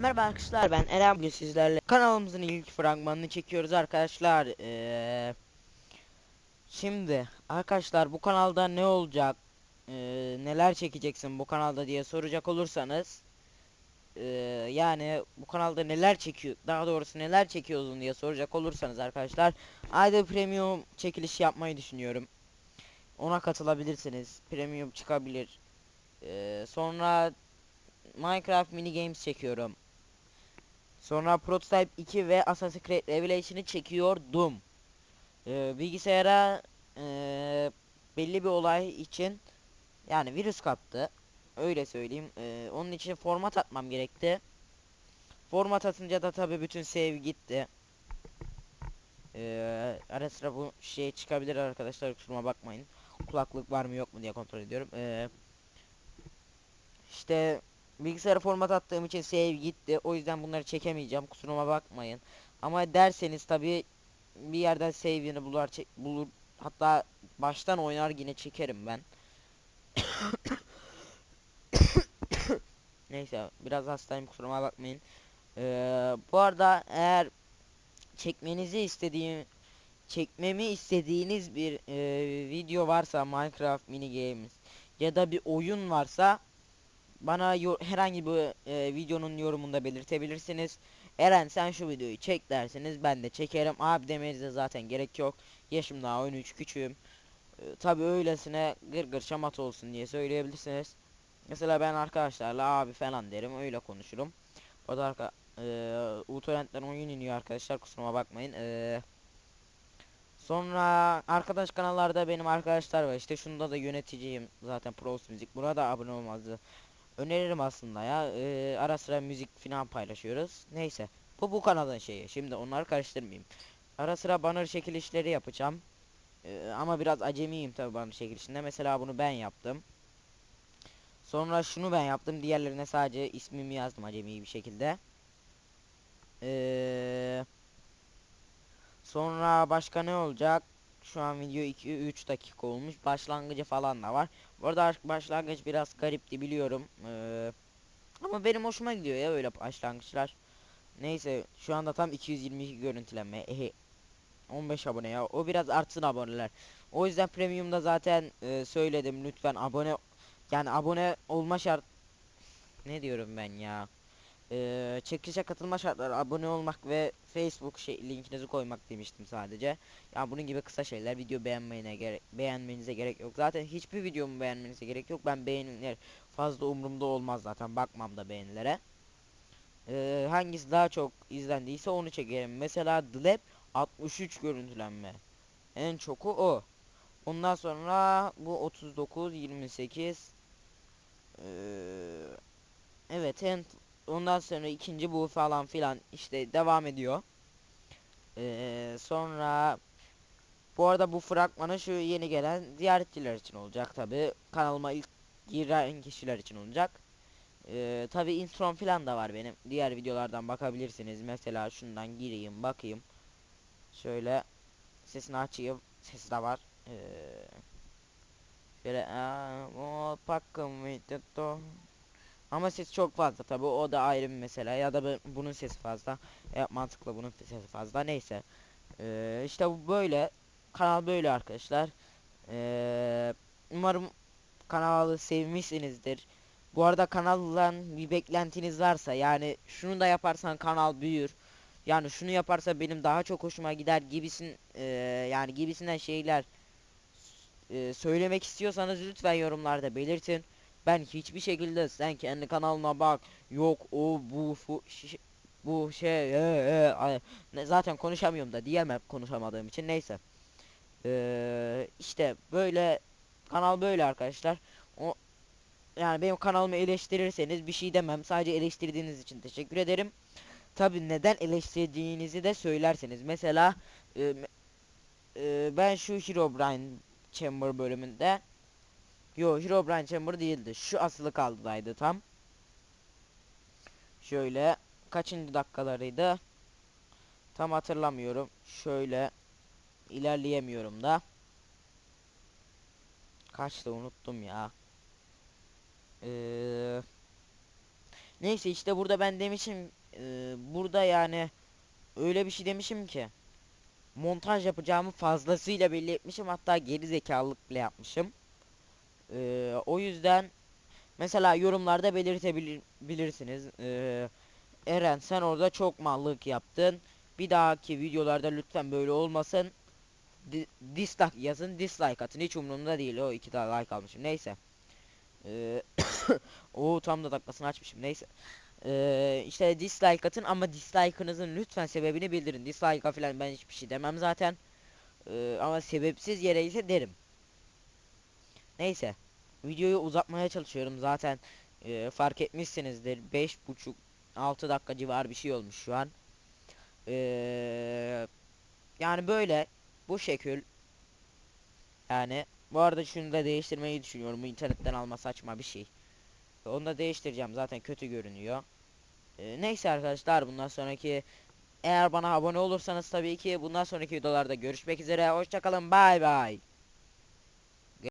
Merhaba arkadaşlar ben Eren. Bugün sizlerle kanalımızın ilk fragmanını çekiyoruz arkadaşlar. Ee, Şimdi arkadaşlar bu kanalda ne olacak ee, neler çekeceksin bu kanalda diye soracak olursanız ee, Yani bu kanalda neler çekiyor daha doğrusu neler çekiyorsun diye soracak olursanız arkadaşlar Ayda premium çekiliş yapmayı düşünüyorum. Ona katılabilirsiniz premium çıkabilir. Ee, Sonra Minecraft mini games çekiyorum Sonra Prototype 2 ve Assassin's Creed Revelation'ı çekiyordum. Ee, bilgisayara ee, belli bir olay için yani virüs kaptı. Öyle söyleyeyim. Ee, onun için format atmam gerekti. Format atınca da tabi bütün save gitti. Ee, ara sıra bu şey çıkabilir arkadaşlar kusuruma bakmayın. Kulaklık var mı yok mu diye kontrol ediyorum. Ee, işte Bilgisayara format attığım için save gitti. O yüzden bunları çekemeyeceğim. Kusuruma bakmayın. Ama derseniz tabi bir yerden save'ini bulur, bulur. Hatta baştan oynar yine çekerim ben. Neyse biraz hastayım kusuruma bakmayın. Ee, bu arada eğer çekmenizi istediğim çekmemi istediğiniz bir e, video varsa Minecraft mini games ya da bir oyun varsa bana herhangi bir e, videonun yorumunda belirtebilirsiniz. Eren sen şu videoyu çek derseniz ben de çekerim. Abi demenize zaten gerek yok. Yaşım daha 13 küçüğüm. E, Tabi öylesine gır gır şamat olsun diye söyleyebilirsiniz. Mesela ben arkadaşlarla abi falan derim öyle konuşurum. O da arka e, Utorrent'ten oyun iniyor arkadaşlar kusuruma bakmayın. E, sonra arkadaş kanallarda benim arkadaşlar var işte şunda da yöneticiyim zaten Pros Müzik. Buna da abone olmazdı öneririm aslında ya. Ee, ara sıra müzik falan paylaşıyoruz. Neyse. Bu bu kanalın şeyi. Şimdi onları karıştırmayayım. Ara sıra banner çekilişleri yapacağım. Ee, ama biraz acemiyim tabi banner çekilişinde. Mesela bunu ben yaptım. Sonra şunu ben yaptım. Diğerlerine sadece ismimi yazdım acemi bir şekilde. Ee, sonra başka ne olacak? Şu an video 2-3 dakika olmuş. Başlangıcı falan da var. Bu arada başlangıç biraz garipti biliyorum. Ee, ama benim hoşuma gidiyor ya öyle başlangıçlar. Neyse şu anda tam 222 görüntülenme. Ehe. 15 abone ya. O biraz artsın aboneler. O yüzden premiumda zaten e, söyledim lütfen abone yani abone olma şart ne diyorum ben ya. Ee, çekilişe katılma şartları abone olmak ve Facebook şey linkinizi koymak demiştim sadece. Ya bunun gibi kısa şeyler video beğenmeyene gerek beğenmenize gerek yok. Zaten hiçbir videomu beğenmenize gerek yok. Ben beğeniler fazla umurumda olmaz zaten. Bakmam da beğenilere. Ee, hangisi daha çok izlendiyse onu çekerim. Mesela Lab 63 görüntülenme. En çoku o. Ondan sonra bu 39 28 ee, Evet en ondan sonra ikinci bu falan filan işte devam ediyor. Ee, sonra bu arada bu fragmanı şu yeni gelen ziyaretçiler için olacak tabi. Kanalıma ilk giren kişiler için olacak. Ee, tabi intron filan da var benim. Diğer videolardan bakabilirsiniz. Mesela şundan gireyim bakayım. Şöyle sesini açayım. Sesi de var. Ee, şöyle o pakkım ama ses çok fazla tabi o da ayrı bir mesele. Ya da bu- bunun sesi fazla e, mantıklı bunun sesi fazla neyse. Ee, işte bu böyle kanal böyle arkadaşlar. Ee, umarım kanalı sevmişsinizdir. Bu arada kanaldan bir beklentiniz varsa yani şunu da yaparsan kanal büyür. Yani şunu yaparsa benim daha çok hoşuma gider gibisin ee, yani gibisinden şeyler e, söylemek istiyorsanız lütfen yorumlarda belirtin ben hiçbir şekilde sen kendi kanalına bak. Yok o bu fu, şiş- bu şey e, e, ay- ne, zaten konuşamıyorum da diyemem konuşamadığım için neyse. Ee, işte böyle kanal böyle arkadaşlar. O yani benim kanalımı eleştirirseniz bir şey demem. Sadece eleştirdiğiniz için teşekkür ederim. Tabi neden eleştirdiğinizi de söylerseniz. Mesela e, e, ben şu Herobrine Chamber bölümünde Yo Herobrine Chamber değildi. Şu asılı kaldıydı tam. Şöyle kaçıncı dakikalarıydı? Tam hatırlamıyorum. Şöyle ilerleyemiyorum da. Kaçtı unuttum ya. Ee, Neyse işte burada ben demişim e, burada yani öyle bir şey demişim ki montaj yapacağımı fazlasıyla belli etmişim hatta geri zekalılık bile yapmışım. E, o yüzden mesela yorumlarda belirtebilirsiniz. E, Eren sen orada çok mallık yaptın. Bir dahaki videolarda lütfen böyle olmasın. Di- dislike yazın dislike atın hiç umurumda değil o iki tane like almışım neyse. Ee, o tam da dakikasını açmışım neyse. Ee, işte dislike atın ama dislike'ınızın lütfen sebebini bildirin. Dislike'a falan ben hiçbir şey demem zaten. Ee, ama sebepsiz yere ise derim. Neyse. Videoyu uzatmaya çalışıyorum zaten e, fark etmişsinizdir 5.5 6 dakika civarı bir şey olmuş şu an. Ee, yani böyle bu şekil yani bu arada şunu da değiştirmeyi düşünüyorum. Bu internetten alma saçma bir şey. Onu da değiştireceğim zaten kötü görünüyor. Ee, neyse arkadaşlar bundan sonraki eğer bana abone olursanız tabii ki bundan sonraki videolarda görüşmek üzere. Hoşçakalın bay bay.